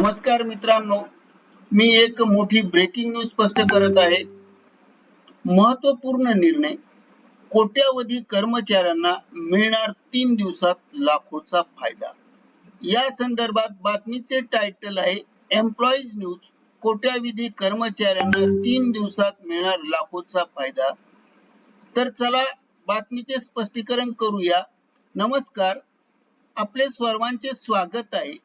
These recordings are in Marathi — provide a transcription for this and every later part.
नमस्कार मित्रांनो मी एक मोठी ब्रेकिंग न्यूज स्पष्ट करत आहे. महत्त्वपूर्ण निर्णय कोट्यावधी कर्मचाऱ्यांना मिळणार तीन दिवसात लाखोचा फायदा. या संदर्भात बातमीचे टायटल आहे एम्प्लॉईज न्यूज कोट्यावधी कर्मचाऱ्यांना तीन दिवसात मिळणार लाखोचा फायदा. तर चला बातमीचे स्पष्टीकरण करूया. नमस्कार आपले सर्वांचे स्वागत आहे.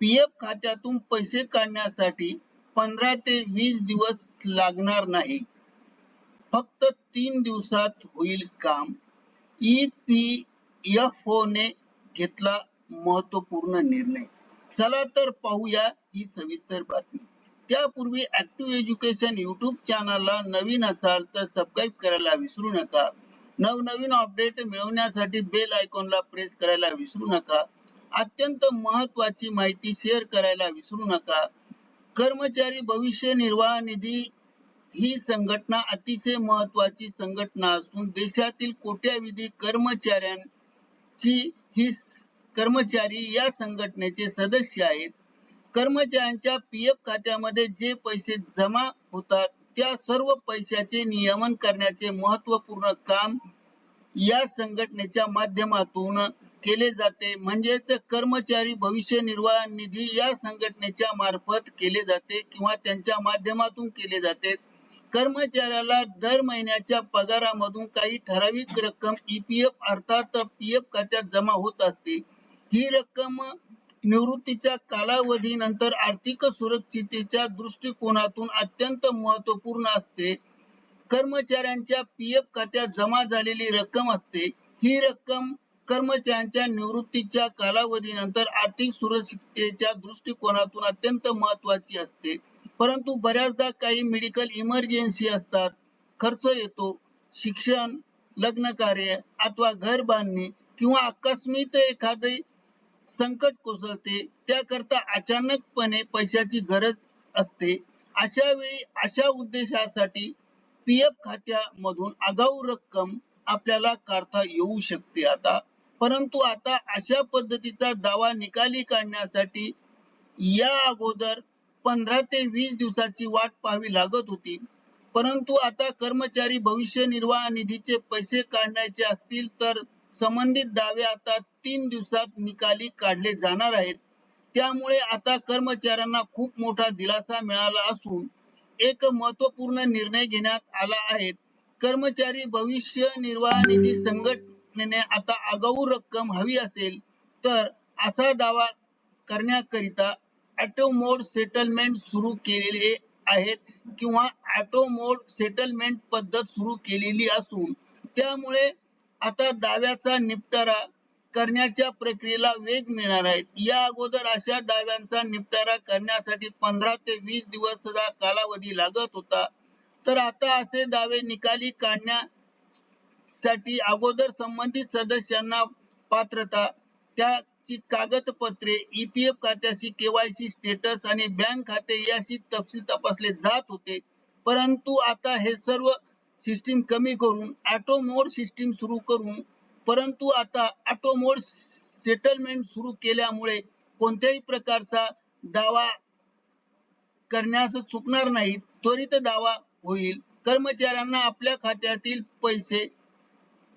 पीएफ खात्यातून पैसे काढण्यासाठी पंधरा ते वीस दिवस लागणार नाही. फक्त तीन दिवसात होईल काम. ई पी एफ ने घेतला महत्त्वपूर्ण निर्णय. चला तर पाहूया ही सविस्तर बातमी. त्यापूर्वी ऍक्टिव्ह एज्युकेशन युट्यूब चॅनलला नवीन असाल तर सबस्क्राईब करायला विसरू नका. नवनवीन अपडेट मिळवण्यासाठी बेल आयकॉनला प्रेस करायला विसरू नका. अत्यंत महत्वाची माहिती शेअर करायला विसरू नका. कर्मचारी भविष्य निर्वाह निधी ही संघटना अतिशय महत्वाची संघटना असून देशातील कोट्याविधी कर्मचाऱ्यांची ही कर्मचारी या संघटनेचे सदस्य आहेत. कर्मचाऱ्यांच्या पी एफ खात्यामध्ये जे पैसे जमा होतात त्या सर्व पैशाचे नियमन करण्याचे महत्त्वपूर्ण काम या संघटनेच्या माध्यमातून केले जाते. म्हणजेच कर्मचारी भविष्य निर्वाह निधी या संघटनेच्या मार्फत केले जाते किंवा त्यांच्या माध्यमातून केले जाते. कर्मचाऱ्याला दर महिन्याच्या पगारामधून काही ठराविक रक्कम ईपीएफ अर्थात पी एफ खात्यात जमा होत असते. ही रक्कम निवृत्तीच्या कालावधीनंतर आर्थिक सुरक्षितेच्या दृष्टिकोनातून अत्यंत महत्त्वपूर्ण असते. कर्मचाऱ्यांच्या पी एफ खात्यात जमा झालेली रक्कम असते. ही रक्कम कर्मचाऱ्यांच्या निवृत्तीच्या कालावधीनंतर आर्थिक सुरक्षिततेच्या दृष्टिकोनातून अत्यंत महत्वाची असते. परंतु बऱ्याचदा काही मेडिकल इमर्जन्सी असतात. खर्च येतो शिक्षण लग्न कार्य अथवा घर बांधणी किंवा आकस्मित एखादे संकट कोसळते त्याकरता अचानकपणे पैशाची गरज असते. अशा वेळी अशा उद्देशासाठी पी एफ खात्यामधून आगाऊ रक्कम आपल्याला काढता येऊ शकते. आता परंतु आता अशा पद्धतीचा दावा निकाली काढण्यासाठी या अगोदर पंधरा ते वीस दिवसाची वाट पाहावी लागत होती. परंतु आता कर्मचारी भविष्य निर्वाह निधीचे पैसे काढण्याचे असतील तर संबंधित दावे आता तीन दिवसात निकाली काढले जाणार आहेत. त्यामुळे आता कर्मचाऱ्यांना खूप मोठा दिलासा मिळाला असून एक महत्त्वपूर्ण निर्णय घेण्यात आला आहे. कर्मचारी भविष्य निर्वाह निधी संघटनेने आता आगाऊ रक्कम हवी असेल तर असा दावा करण्याकरिता ऑटो मोड सेटलमेंट सुरू केलेले आहेत किंवा ऑटो मोड सेटलमेंट पद्धत सुरू केलेली असून त्यामुळे आता दाव्याचा निपटारा करण्याच्या प्रक्रियेला वेग मिळणार आहे. या अगोदर अशा दाव्यांचा निपटारा करण्यासाठी पंधरा ते वीस दिवसचा कालावधी लागत होता. तर आता असे दावे निकाली साठी अगोदर संबंधित सदस्यांना पात्रता त्याची कागदपत्रे ईपीएफ खात्याशी केवायसी स्टेटस आणि बँक खाते याशी तपशील तपासले जात होते. परंतु आता हे सर्व सिस्टीम कमी करून ऑटो मोड सिस्टीम सुरू करून परंतु आता ऑटो मोड सेटलमेंट सुरू केल्यामुळे कोणत्याही प्रकारचा दावा करण्यास चुकणार नाही त्वरित दावा होईल. कर्मचाऱ्यांना आपल्या खात्यातील पैसे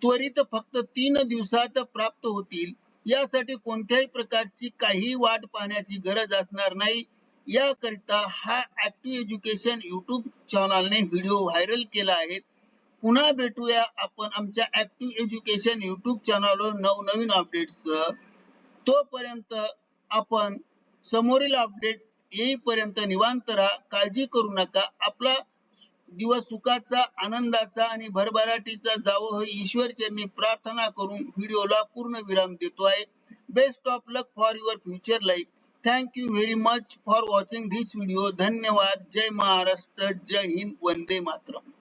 त्वरित फक्त तीन दिवसात प्राप्त होतील. यासाठी कोणत्याही प्रकारची काही वाट पाहण्याची गरज असणार नाही. याकरिता हा ऍक्टिव्ह एज्युकेशन युट्यूब चॅनलने व्हिडिओ व्हायरल केला आहे. पुन्हा भेटूया आपण आमच्या ऍक्टिव्ह एज्युकेशन युट्यूब चॅनलवर नवनवीन अपडेट्स तोपर्यंत आपण समोरील अपडेट येईपर्यंत निवांत राहा. काळजी करू नका. आपला दिवस सुखाचा आनंदाचा आणि भरभराटीचा जावं ही ईश्वर चरणी प्रार्थना करून व्हिडिओला पूर्ण विराम देतो आहे. Best of luck for your future life thank you very much for watching this video धन्यवाद. जय महाराष्ट्र. जय हिंद. वंदे मातरम.